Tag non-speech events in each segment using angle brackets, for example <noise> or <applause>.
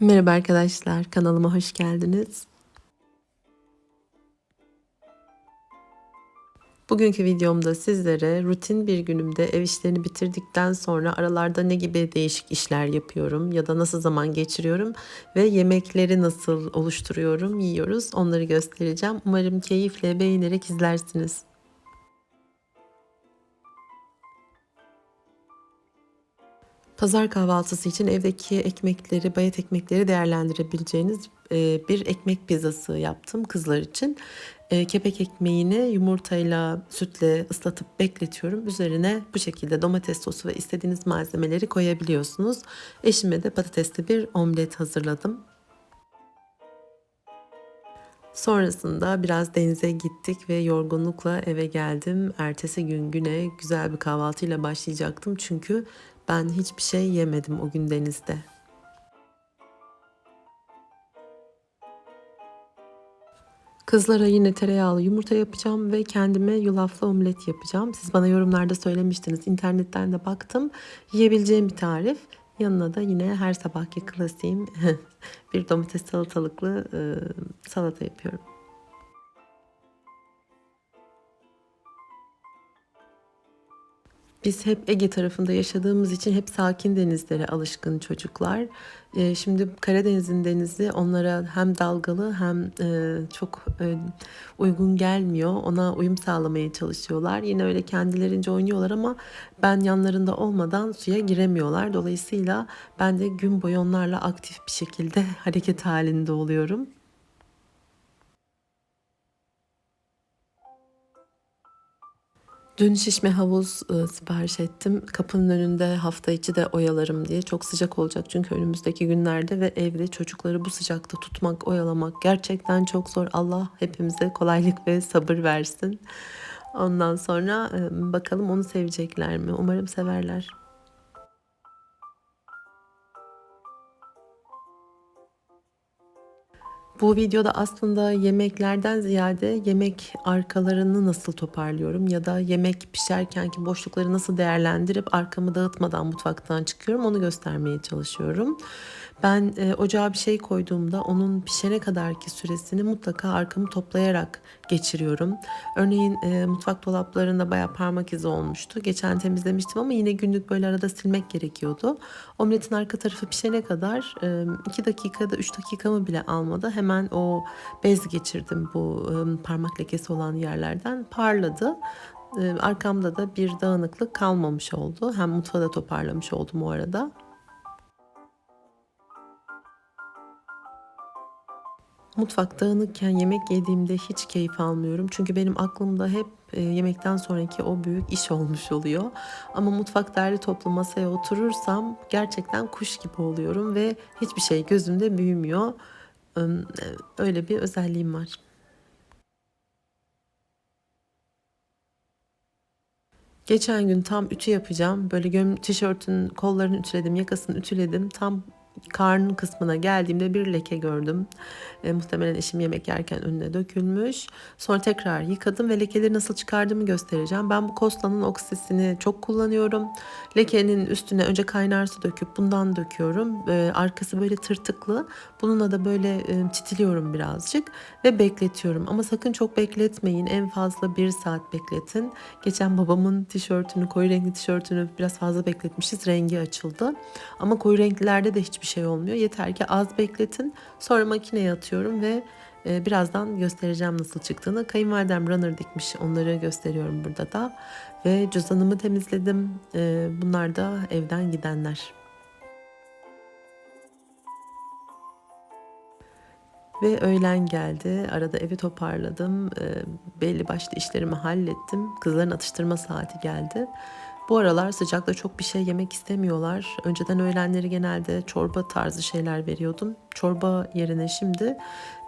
Merhaba arkadaşlar, kanalıma hoş geldiniz. Bugünkü videomda sizlere rutin bir günümde ev işlerini bitirdikten sonra aralarda ne gibi değişik işler yapıyorum ya da nasıl zaman geçiriyorum ve yemekleri nasıl oluşturuyorum, yiyoruz onları göstereceğim. Umarım keyifle beğenerek izlersiniz. Pazar kahvaltısı için evdeki ekmekleri, bayat ekmekleri değerlendirebileceğiniz e, bir ekmek pizzası yaptım kızlar için. E, kepek ekmeğini yumurtayla, sütle ıslatıp bekletiyorum. Üzerine bu şekilde domates sosu ve istediğiniz malzemeleri koyabiliyorsunuz. Eşime de patatesli bir omlet hazırladım. Sonrasında biraz denize gittik ve yorgunlukla eve geldim. Ertesi gün güne güzel bir kahvaltıyla başlayacaktım çünkü ben hiçbir şey yemedim o gün denizde. Kızlara yine tereyağlı yumurta yapacağım ve kendime yulaflı omlet yapacağım. Siz bana yorumlarda söylemiştiniz. İnternetten de baktım. Yiyebileceğim bir tarif. Yanına da yine her sabahki klasiğim <laughs> bir domates salatalıklı salata yapıyorum. Biz hep Ege tarafında yaşadığımız için hep sakin denizlere alışkın çocuklar. Ee, şimdi Karadeniz'in denizi onlara hem dalgalı hem e, çok e, uygun gelmiyor. Ona uyum sağlamaya çalışıyorlar. Yine öyle kendilerince oynuyorlar ama ben yanlarında olmadan suya giremiyorlar. Dolayısıyla ben de gün boyu onlarla aktif bir şekilde <laughs> hareket halinde oluyorum. Dün şişme havuz e, sipariş ettim. Kapının önünde hafta içi de oyalarım diye. Çok sıcak olacak çünkü önümüzdeki günlerde ve evde çocukları bu sıcakta tutmak, oyalamak gerçekten çok zor. Allah hepimize kolaylık ve sabır versin. Ondan sonra e, bakalım onu sevecekler mi? Umarım severler. Bu videoda aslında yemeklerden ziyade yemek arkalarını nasıl toparlıyorum ya da yemek pişerkenki boşlukları nasıl değerlendirip arkamı dağıtmadan mutfaktan çıkıyorum onu göstermeye çalışıyorum. Ben e, ocağa bir şey koyduğumda onun pişene kadarki süresini mutlaka arkamı toplayarak geçiriyorum. Örneğin e, mutfak dolaplarında bayağı parmak izi olmuştu. Geçen temizlemiştim ama yine günlük böyle arada silmek gerekiyordu. Omletin arka tarafı pişene kadar 2 e, dakikada 3 dakikamı bile almadı. Hemen o bez geçirdim bu e, parmak lekesi olan yerlerden. Parladı. E, arkamda da bir dağınıklık kalmamış oldu. Hem mutfağı da toparlamış oldum o arada. Mutfak dağınıkken yemek yediğimde hiç keyif almıyorum. Çünkü benim aklımda hep e, yemekten sonraki o büyük iş olmuş oluyor. Ama mutfak derli toplu masaya oturursam gerçekten kuş gibi oluyorum ve hiçbir şey gözümde büyümüyor. E, öyle bir özelliğim var. Geçen gün tam ütü yapacağım. Böyle göm tişörtün kollarını ütüledim, yakasını ütüledim. Tam karnın kısmına geldiğimde bir leke gördüm. E, muhtemelen eşim yemek yerken önüne dökülmüş. Sonra tekrar yıkadım ve lekeleri nasıl çıkardığımı göstereceğim. Ben bu Kosta'nın oksisini çok kullanıyorum. Lekenin üstüne önce kaynar su döküp bundan döküyorum. E, arkası böyle tırtıklı. Bununla da böyle e, çitiliyorum birazcık ve bekletiyorum. Ama sakın çok bekletmeyin. En fazla bir saat bekletin. Geçen babamın tişörtünü, koyu renkli tişörtünü biraz fazla bekletmişiz. Rengi açıldı. Ama koyu renklerde de hiçbir şey olmuyor. Yeter ki az bekletin. Sonra makineye atıyorum ve e, birazdan göstereceğim nasıl çıktığını. Kayınvalidem runner dikmiş. Onları gösteriyorum burada da. Ve cüzdanımı temizledim. E, bunlar da evden gidenler. Ve öğlen geldi. Arada evi toparladım. E, belli başlı işlerimi hallettim. Kızların atıştırma saati geldi. Bu aralar sıcakta çok bir şey yemek istemiyorlar. Önceden öğlenleri genelde çorba tarzı şeyler veriyordum. Çorba yerine şimdi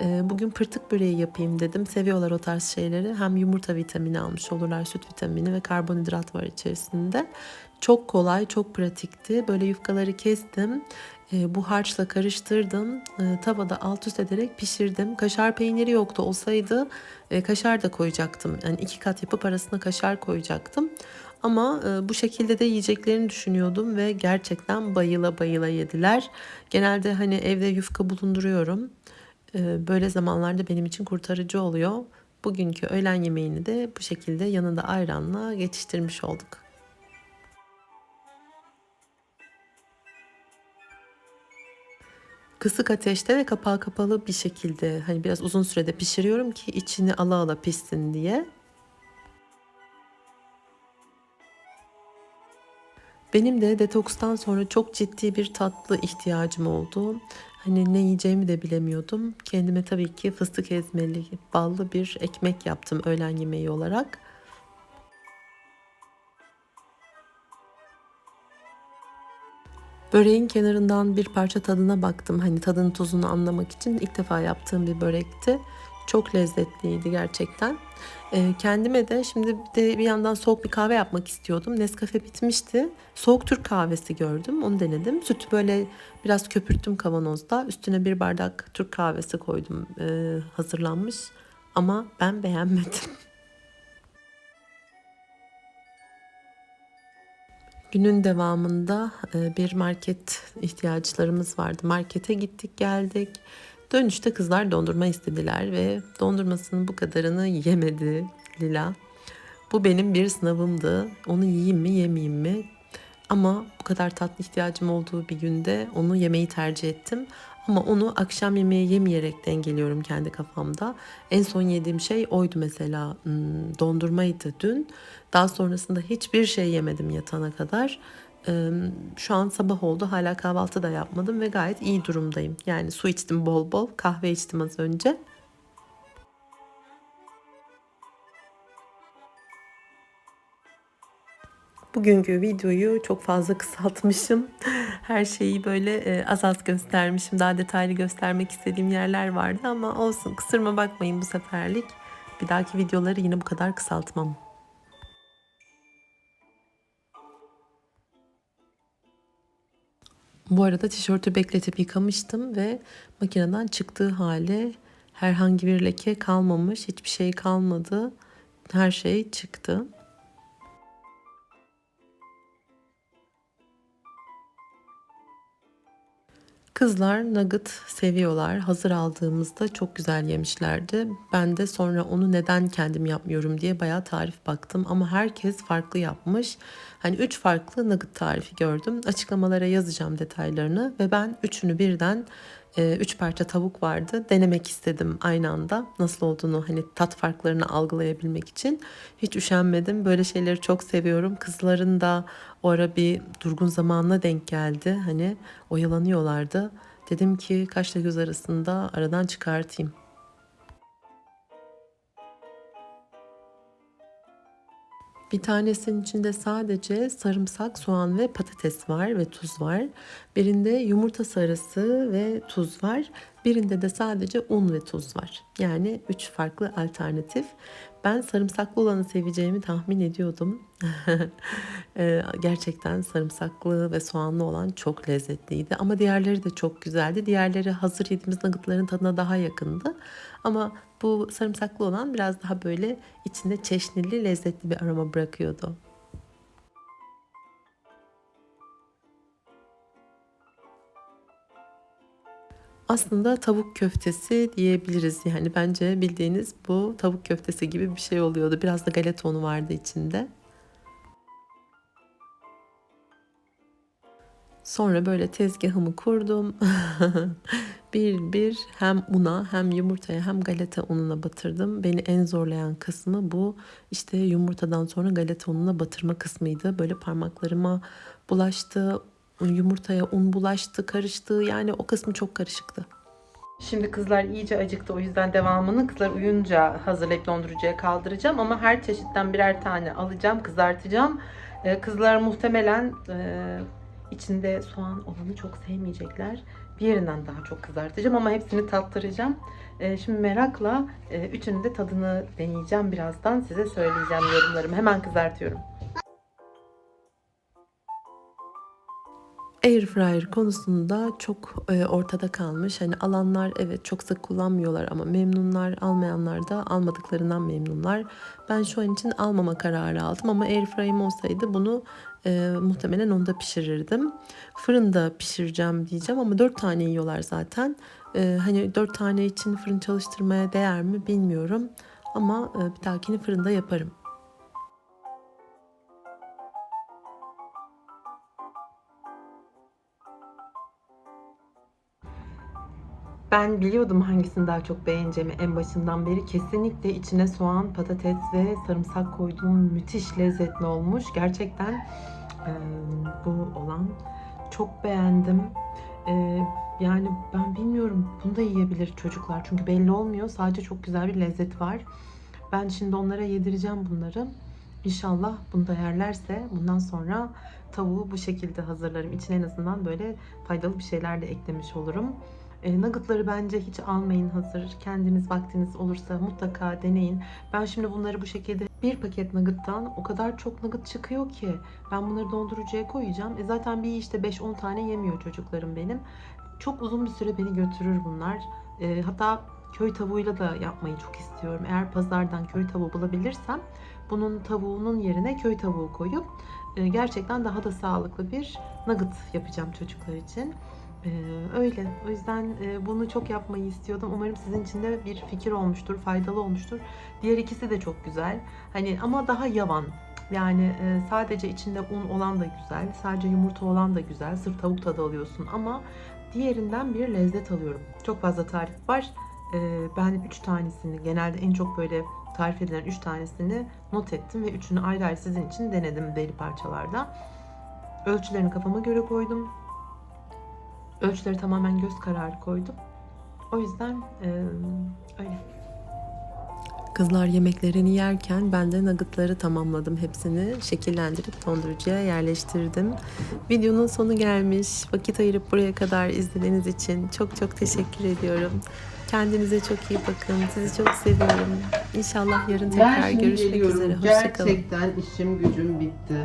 e, bugün pırtık böreği yapayım dedim. Seviyorlar o tarz şeyleri. Hem yumurta vitamini almış olurlar, süt vitamini ve karbonhidrat var içerisinde. Çok kolay, çok pratikti. Böyle yufkaları kestim. E, bu harçla karıştırdım. E, tavada alt üst ederek pişirdim. Kaşar peyniri yoktu. Olsaydı e, kaşar da koyacaktım. Yani iki kat yapıp arasına kaşar koyacaktım. Ama e, bu şekilde de yiyeceklerini düşünüyordum ve gerçekten bayıla bayıla yediler. Genelde hani evde yufka bulunduruyorum. E, böyle zamanlarda benim için kurtarıcı oluyor. Bugünkü öğlen yemeğini de bu şekilde yanında ayranla geçiştirmiş olduk. Kısık ateşte ve kapağı kapalı bir şekilde hani biraz uzun sürede pişiriyorum ki içini ala ala pişsin diye. Benim de detokstan sonra çok ciddi bir tatlı ihtiyacım oldu. Hani ne yiyeceğimi de bilemiyordum. Kendime tabii ki fıstık ezmeli ballı bir ekmek yaptım öğlen yemeği olarak. Böreğin kenarından bir parça tadına baktım. Hani tadını tuzunu anlamak için ilk defa yaptığım bir börekti. Çok lezzetliydi gerçekten. Ee, kendime de şimdi de bir yandan soğuk bir kahve yapmak istiyordum. Nescafe bitmişti. Soğuk Türk kahvesi gördüm. Onu denedim. Sütü böyle biraz köpürttüm kavanozda. Üstüne bir bardak Türk kahvesi koydum. Ee, hazırlanmış. Ama ben beğenmedim. <laughs> Günün devamında e, bir market ihtiyaçlarımız vardı. Markete gittik geldik. Dönüşte kızlar dondurma istediler ve dondurmasının bu kadarını yemedi Lila. Bu benim bir sınavımdı. Onu yiyeyim mi yemeyeyim mi? Ama bu kadar tatlı ihtiyacım olduğu bir günde onu yemeyi tercih ettim. Ama onu akşam yemeği yemeyerek dengeliyorum kendi kafamda. En son yediğim şey oydu mesela hmm, dondurmaydı dün. Daha sonrasında hiçbir şey yemedim yatana kadar. Şu an sabah oldu hala kahvaltı da yapmadım ve gayet iyi durumdayım. Yani su içtim bol bol kahve içtim az önce. Bugünkü videoyu çok fazla <laughs> kısaltmışım. Her şeyi böyle az az göstermişim. Daha detaylı göstermek istediğim yerler vardı ama olsun. Kısırma bakmayın bu seferlik. Bir dahaki videoları yine bu kadar kısaltmam. Bu arada tişörtü bekletip yıkamıştım ve makineden çıktığı hale herhangi bir leke kalmamış. Hiçbir şey kalmadı. Her şey çıktı. Kızlar nugget seviyorlar. Hazır aldığımızda çok güzel yemişlerdi. Ben de sonra onu neden kendim yapmıyorum diye bayağı tarif baktım ama herkes farklı yapmış. Hani üç farklı nugget tarifi gördüm. Açıklamalara yazacağım detaylarını ve ben üçünü birden e, üç parça tavuk vardı. Denemek istedim aynı anda. Nasıl olduğunu hani tat farklarını algılayabilmek için. Hiç üşenmedim. Böyle şeyleri çok seviyorum. Kızların da o ara bir durgun zamanına denk geldi. Hani oyalanıyorlardı. Dedim ki kaşla göz arasında aradan çıkartayım. Bir tanesinin içinde sadece sarımsak, soğan ve patates var ve tuz var. Birinde yumurta sarısı ve tuz var. Birinde de sadece un ve tuz var. Yani üç farklı alternatif. Ben sarımsaklı olanı seveceğimi tahmin ediyordum. <laughs> Ee, gerçekten sarımsaklı ve soğanlı olan çok lezzetliydi. Ama diğerleri de çok güzeldi. Diğerleri hazır yediğimiz nuggetların tadına daha yakındı. Ama bu sarımsaklı olan biraz daha böyle içinde çeşnili lezzetli bir aroma bırakıyordu. Aslında tavuk köftesi diyebiliriz. Yani bence bildiğiniz bu tavuk köftesi gibi bir şey oluyordu. Biraz da galeta unu vardı içinde. Sonra böyle tezgahımı kurdum. <laughs> bir bir hem una hem yumurtaya hem galeta ununa batırdım. Beni en zorlayan kısmı bu. İşte yumurtadan sonra galeta ununa batırma kısmıydı. Böyle parmaklarıma bulaştı. Yumurtaya un bulaştı, karıştı. Yani o kısmı çok karışıktı. Şimdi kızlar iyice acıktı o yüzden devamını kızlar uyunca hazırlayıp dondurucuya kaldıracağım ama her çeşitten birer tane alacağım kızartacağım. Ee, kızlar muhtemelen e, içinde soğan olanı çok sevmeyecekler. Bir yerinden daha çok kızartacağım ama hepsini tattıracağım. Ee, şimdi merakla e, üçünün de tadını deneyeceğim birazdan size söyleyeceğim yorumlarımı. Hemen kızartıyorum. Air fryer konusunda çok e, ortada kalmış. Hani alanlar evet çok sık kullanmıyorlar ama memnunlar, almayanlar da almadıklarından memnunlar. Ben şu an için almama kararı aldım ama air fryer'im olsaydı bunu e, muhtemelen onda pişirirdim. Fırında pişireceğim diyeceğim ama dört tane yiyorlar zaten. E, hani dört tane için fırın çalıştırmaya değer mi bilmiyorum. Ama e, bir dahakini fırında yaparım. Ben biliyordum hangisini daha çok beğeneceğimi en başından beri. Kesinlikle içine soğan, patates ve sarımsak koyduğum müthiş lezzetli olmuş. Gerçekten e, bu olan çok beğendim. E, yani ben bilmiyorum bunu da yiyebilir çocuklar. Çünkü belli olmuyor. Sadece çok güzel bir lezzet var. Ben şimdi onlara yedireceğim bunları. İnşallah bunu da yerlerse bundan sonra tavuğu bu şekilde hazırlarım. İçine en azından böyle faydalı bir şeyler de eklemiş olurum. E, nuggetları bence hiç almayın hazır. Kendiniz vaktiniz olursa mutlaka deneyin. Ben şimdi bunları bu şekilde bir paket nugget'tan o kadar çok nugget çıkıyor ki ben bunları dondurucuya koyacağım. E zaten bir işte 5-10 tane yemiyor çocuklarım benim. Çok uzun bir süre beni götürür bunlar. E, hatta köy tavuğuyla da yapmayı çok istiyorum. Eğer pazardan köy tavuğu bulabilirsem bunun tavuğunun yerine köy tavuğu koyup e, gerçekten daha da sağlıklı bir nugget yapacağım çocuklar için. Ee, öyle. O yüzden e, bunu çok yapmayı istiyordum. Umarım sizin için de bir fikir olmuştur, faydalı olmuştur. Diğer ikisi de çok güzel. Hani ama daha yavan. Yani e, sadece içinde un olan da güzel, sadece yumurta olan da güzel. Sırf tavuk tadı alıyorsun ama diğerinden bir lezzet alıyorum. Çok fazla tarif var. Ee, ben 3 tanesini, genelde en çok böyle tarif edilen 3 tanesini not ettim ve üçünü ayrı ayrı sizin için denedim deri parçalarda. Ölçülerini kafama göre koydum ölçüleri tamamen göz kararı koydum. O yüzden e, öyle. Kızlar yemeklerini yerken ben de nuggetları tamamladım hepsini. Şekillendirip dondurucuya yerleştirdim. Videonun sonu gelmiş. Vakit ayırıp buraya kadar izlediğiniz için çok çok teşekkür ediyorum. Kendinize çok iyi bakın. Sizi çok seviyorum. İnşallah yarın tekrar görüşmek geliyorum. üzere. Hoşçakalın. Gerçekten işim gücüm bitti.